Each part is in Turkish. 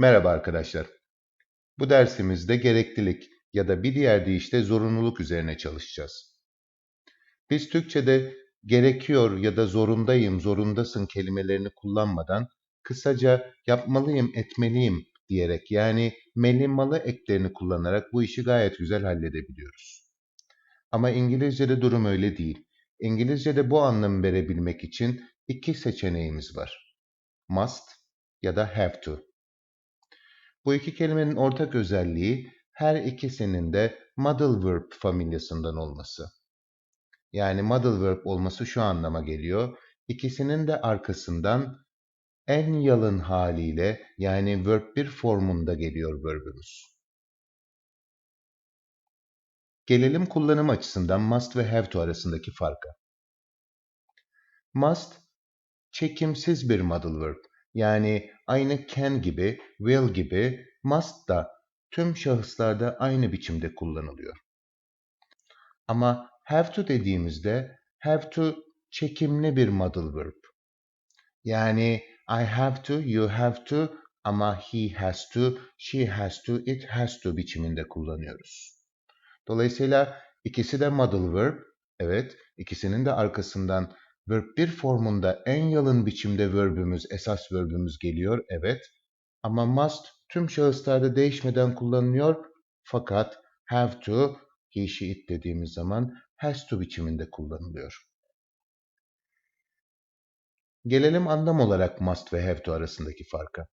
Merhaba arkadaşlar. Bu dersimizde gereklilik ya da bir diğer deyişle zorunluluk üzerine çalışacağız. Biz Türkçe'de gerekiyor ya da zorundayım, zorundasın kelimelerini kullanmadan kısaca yapmalıyım, etmeliyim diyerek yani melimalı eklerini kullanarak bu işi gayet güzel halledebiliyoruz. Ama İngilizce'de durum öyle değil. İngilizce'de bu anlamı verebilmek için iki seçeneğimiz var. Must ya da have to. Bu iki kelimenin ortak özelliği her ikisinin de modal verb familyasından olması. Yani modal verb olması şu anlama geliyor. İkisinin de arkasından en yalın haliyle yani verb bir formunda geliyor verbimiz. Gelelim kullanım açısından must ve have to arasındaki farka. Must çekimsiz bir modal verb. Yani aynı can gibi, will gibi must da tüm şahıslarda aynı biçimde kullanılıyor. Ama have to dediğimizde have to çekimli bir modal verb. Yani I have to, you have to ama he has to, she has to, it has to biçiminde kullanıyoruz. Dolayısıyla ikisi de modal verb. Evet, ikisinin de arkasından verb bir formunda en yalın biçimde verbümüz, esas verbümüz geliyor. Evet. Ama must tüm şahıslarda değişmeden kullanılıyor. Fakat have to, he, she, it dediğimiz zaman has to biçiminde kullanılıyor. Gelelim anlam olarak must ve have to arasındaki farka.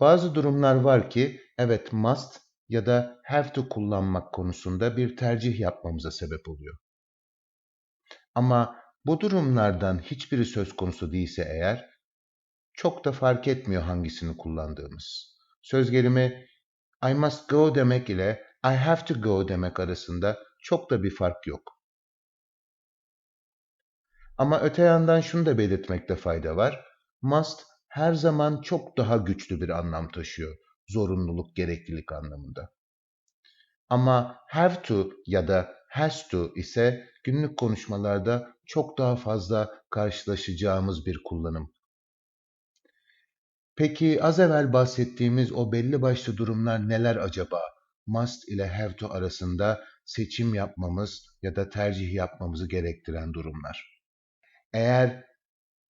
Bazı durumlar var ki evet must ya da have to kullanmak konusunda bir tercih yapmamıza sebep oluyor. Ama bu durumlardan hiçbiri söz konusu değilse eğer çok da fark etmiyor hangisini kullandığımız. Söz gelimi I must go demek ile I have to go demek arasında çok da bir fark yok. Ama öte yandan şunu da belirtmekte fayda var. Must her zaman çok daha güçlü bir anlam taşıyor. Zorunluluk, gereklilik anlamında. Ama have to ya da has to ise günlük konuşmalarda çok daha fazla karşılaşacağımız bir kullanım. Peki az evvel bahsettiğimiz o belli başlı durumlar neler acaba? Must ile have to arasında seçim yapmamız ya da tercih yapmamızı gerektiren durumlar. Eğer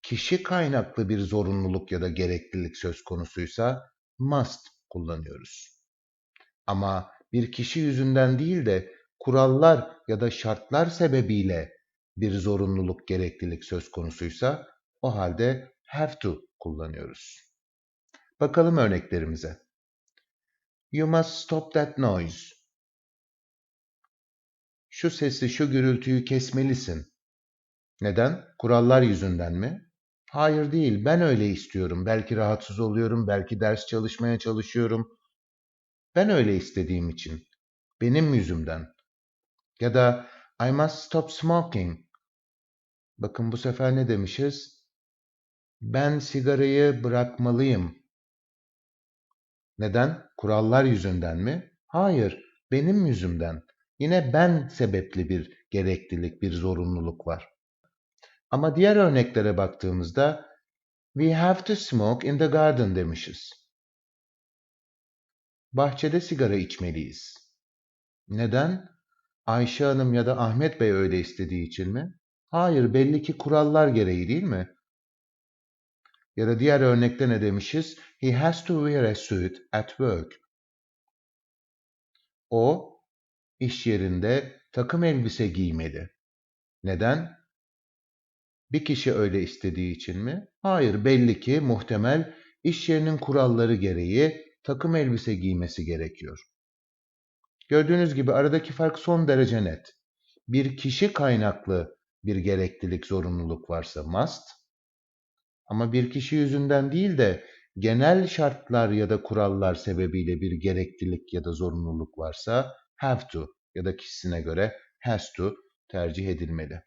kişi kaynaklı bir zorunluluk ya da gereklilik söz konusuysa must kullanıyoruz. Ama bir kişi yüzünden değil de kurallar ya da şartlar sebebiyle bir zorunluluk, gereklilik söz konusuysa o halde have to kullanıyoruz. Bakalım örneklerimize. You must stop that noise. Şu sesi, şu gürültüyü kesmelisin. Neden? Kurallar yüzünden mi? Hayır değil, ben öyle istiyorum. Belki rahatsız oluyorum, belki ders çalışmaya çalışıyorum. Ben öyle istediğim için. Benim yüzümden. Ya da I must stop smoking. Bakın bu sefer ne demişiz? Ben sigarayı bırakmalıyım. Neden? Kurallar yüzünden mi? Hayır, benim yüzümden. Yine ben sebepli bir gereklilik, bir zorunluluk var. Ama diğer örneklere baktığımızda we have to smoke in the garden demişiz. Bahçede sigara içmeliyiz. Neden? Ayşe Hanım ya da Ahmet Bey öyle istediği için mi? Hayır, belli ki kurallar gereği değil mi? Ya da diğer örnekte ne demişiz? He has to wear a suit at work. O iş yerinde takım elbise giymeli. Neden? Bir kişi öyle istediği için mi? Hayır, belli ki muhtemel iş yerinin kuralları gereği takım elbise giymesi gerekiyor. Gördüğünüz gibi aradaki fark son derece net. Bir kişi kaynaklı bir gereklilik, zorunluluk varsa must ama bir kişi yüzünden değil de genel şartlar ya da kurallar sebebiyle bir gereklilik ya da zorunluluk varsa have to ya da kişisine göre has to tercih edilmeli.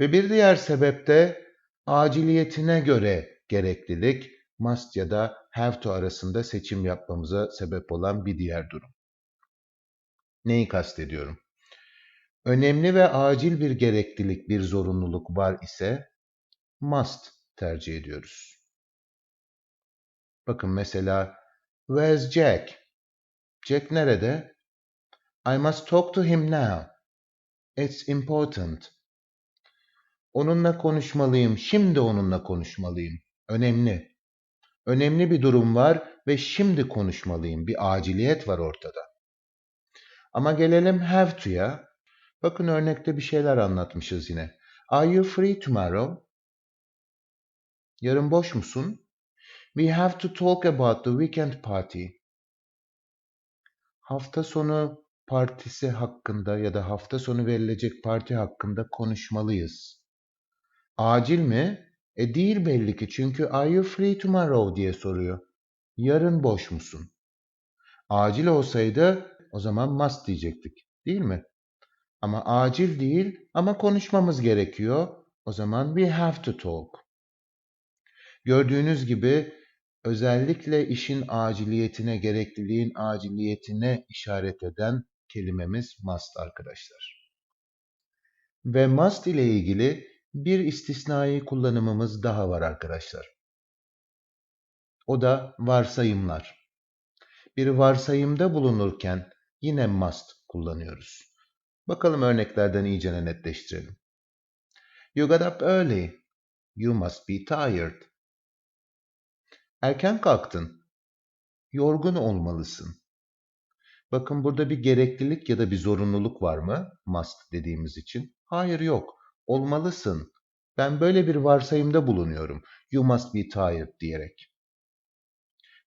Ve bir diğer sebep de aciliyetine göre gereklilik must ya da have to arasında seçim yapmamıza sebep olan bir diğer durum. Neyi kastediyorum? Önemli ve acil bir gereklilik, bir zorunluluk var ise must tercih ediyoruz. Bakın mesela Where's Jack? Jack nerede? I must talk to him now. It's important. Onunla konuşmalıyım. Şimdi onunla konuşmalıyım. Önemli. Önemli bir durum var ve şimdi konuşmalıyım. Bir aciliyet var ortada. Ama gelelim have to'ya. Bakın örnekte bir şeyler anlatmışız yine. Are you free tomorrow? Yarın boş musun? We have to talk about the weekend party. Hafta sonu partisi hakkında ya da hafta sonu verilecek parti hakkında konuşmalıyız. Acil mi? E değil belli ki çünkü are you free tomorrow diye soruyor. Yarın boş musun? Acil olsaydı o zaman must diyecektik değil mi? Ama acil değil ama konuşmamız gerekiyor. O zaman we have to talk. Gördüğünüz gibi özellikle işin aciliyetine, gerekliliğin aciliyetine işaret eden kelimemiz must arkadaşlar. Ve must ile ilgili bir istisnai kullanımımız daha var arkadaşlar. O da varsayımlar. Bir varsayımda bulunurken yine must kullanıyoruz. Bakalım örneklerden iyice netleştirelim. You got up early. You must be tired. Erken kalktın. Yorgun olmalısın. Bakın burada bir gereklilik ya da bir zorunluluk var mı? Must dediğimiz için. Hayır yok. Olmalısın. Ben böyle bir varsayımda bulunuyorum. You must be tired diyerek.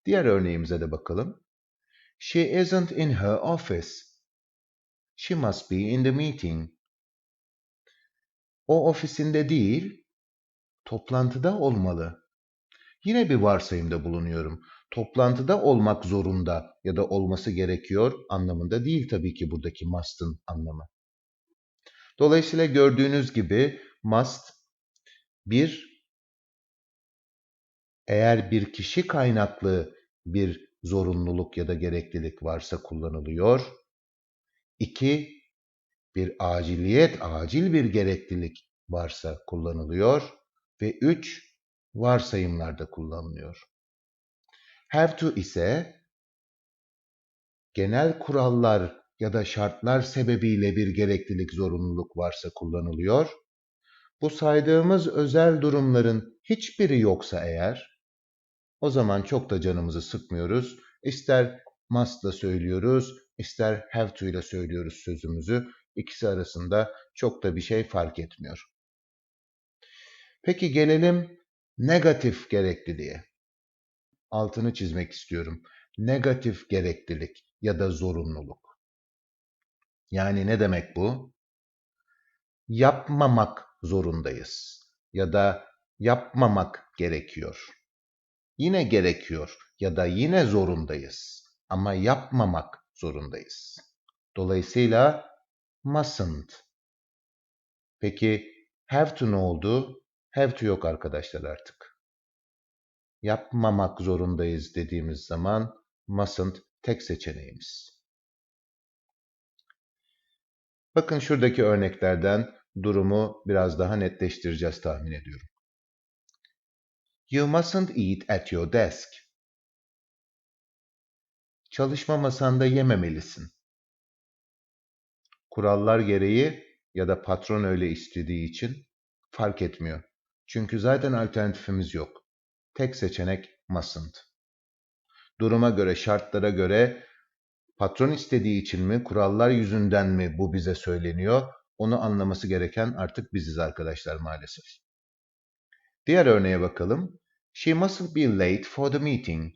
Diğer örneğimize de bakalım. She isn't in her office. She must be in the meeting. O ofisinde değil, toplantıda olmalı. Yine bir varsayımda bulunuyorum. Toplantıda olmak zorunda ya da olması gerekiyor anlamında değil tabii ki buradaki must'ın anlamı. Dolayısıyla gördüğünüz gibi must bir eğer bir kişi kaynaklı bir zorunluluk ya da gereklilik varsa kullanılıyor. İki, bir aciliyet, acil bir gereklilik varsa kullanılıyor. Ve üç, varsayımlarda kullanılıyor. Have to ise genel kurallar ya da şartlar sebebiyle bir gereklilik, zorunluluk varsa kullanılıyor. Bu saydığımız özel durumların hiçbiri yoksa eğer, o zaman çok da canımızı sıkmıyoruz. İster must'la söylüyoruz, ister have to ile söylüyoruz sözümüzü. İkisi arasında çok da bir şey fark etmiyor. Peki gelelim negatif gerekliliğe. Altını çizmek istiyorum. Negatif gereklilik ya da zorunluluk. Yani ne demek bu? Yapmamak zorundayız ya da yapmamak gerekiyor. Yine gerekiyor ya da yine zorundayız ama yapmamak zorundayız. Dolayısıyla mustn't. Peki have to ne oldu? Have to yok arkadaşlar artık. Yapmamak zorundayız dediğimiz zaman mustn't tek seçeneğimiz. Bakın şuradaki örneklerden durumu biraz daha netleştireceğiz tahmin ediyorum. You mustn't eat at your desk. Çalışma masanda yememelisin. Kurallar gereği ya da patron öyle istediği için fark etmiyor. Çünkü zaten alternatifimiz yok. Tek seçenek mustn't. Duruma göre, şartlara göre patron istediği için mi, kurallar yüzünden mi bu bize söyleniyor? Onu anlaması gereken artık biziz arkadaşlar maalesef. Diğer örneğe bakalım. She mustn't be late for the meeting.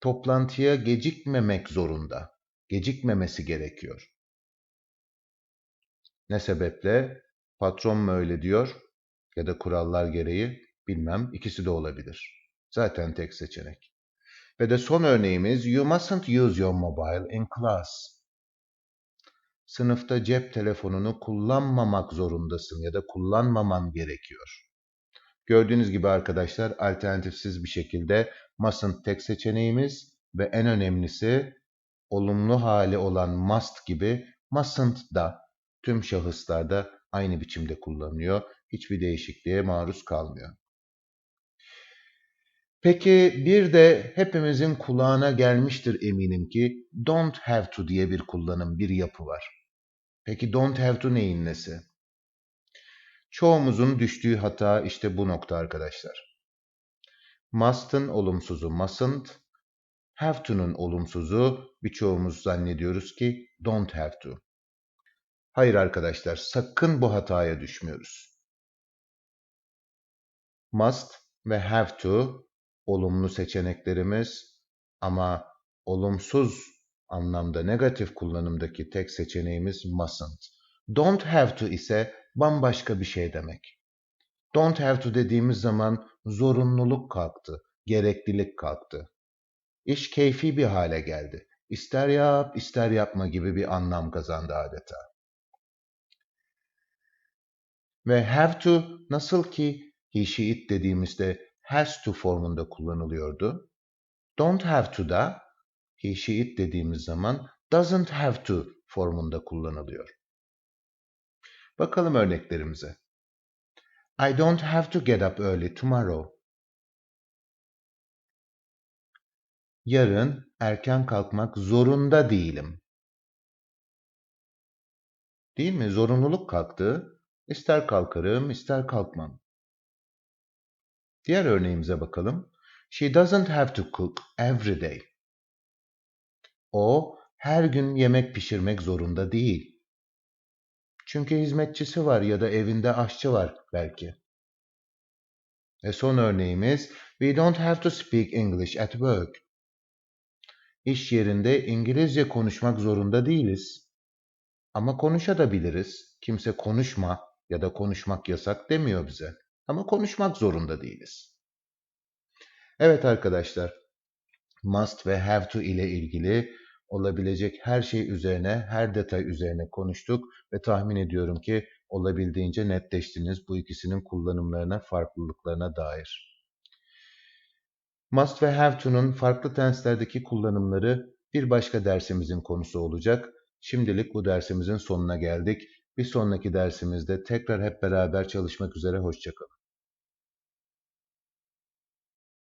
Toplantıya gecikmemek zorunda. Gecikmemesi gerekiyor. Ne sebeple? Patron mu öyle diyor ya da kurallar gereği bilmem ikisi de olabilir. Zaten tek seçenek. Ve de son örneğimiz You mustn't use your mobile in class. Sınıfta cep telefonunu kullanmamak zorundasın ya da kullanmaman gerekiyor. Gördüğünüz gibi arkadaşlar alternatifsiz bir şekilde mustn't tek seçeneğimiz ve en önemlisi olumlu hali olan must gibi mustn't da tüm şahıslarda aynı biçimde kullanılıyor. Hiçbir değişikliğe maruz kalmıyor. Peki bir de hepimizin kulağına gelmiştir eminim ki don't have to diye bir kullanım, bir yapı var. Peki don't have to neyin nesi? Çoğumuzun düştüğü hata işte bu nokta arkadaşlar. Must'ın olumsuzu mustn't, have to'nun olumsuzu birçoğumuz zannediyoruz ki don't have to. Hayır arkadaşlar, sakın bu hataya düşmüyoruz. Must ve have to olumlu seçeneklerimiz ama olumsuz anlamda negatif kullanımdaki tek seçeneğimiz mustn't. Don't have to ise bambaşka bir şey demek. Don't have to dediğimiz zaman zorunluluk kalktı, gereklilik kalktı. İş keyfi bir hale geldi. İster yap, ister yapma gibi bir anlam kazandı adeta. Ve have to nasıl ki he, she, it dediğimizde has to formunda kullanılıyordu. Don't have to da he, she, it dediğimiz zaman doesn't have to formunda kullanılıyor. Bakalım örneklerimize. I don't have to get up early tomorrow. Yarın erken kalkmak zorunda değilim. Değil mi? Zorunluluk kalktı. İster kalkarım, ister kalkmam. Diğer örneğimize bakalım. She doesn't have to cook every day. O her gün yemek pişirmek zorunda değil. Çünkü hizmetçisi var ya da evinde aşçı var belki. Ve son örneğimiz We don't have to speak English at work. İş yerinde İngilizce konuşmak zorunda değiliz. Ama konuşabiliriz. Kimse konuşma ya da konuşmak yasak demiyor bize. Ama konuşmak zorunda değiliz. Evet arkadaşlar, must ve have to ile ilgili olabilecek her şey üzerine, her detay üzerine konuştuk ve tahmin ediyorum ki olabildiğince netleştiniz bu ikisinin kullanımlarına, farklılıklarına dair. Must ve have to'nun farklı tenslerdeki kullanımları bir başka dersimizin konusu olacak. Şimdilik bu dersimizin sonuna geldik. Bir sonraki dersimizde tekrar hep beraber çalışmak üzere. Hoşçakalın.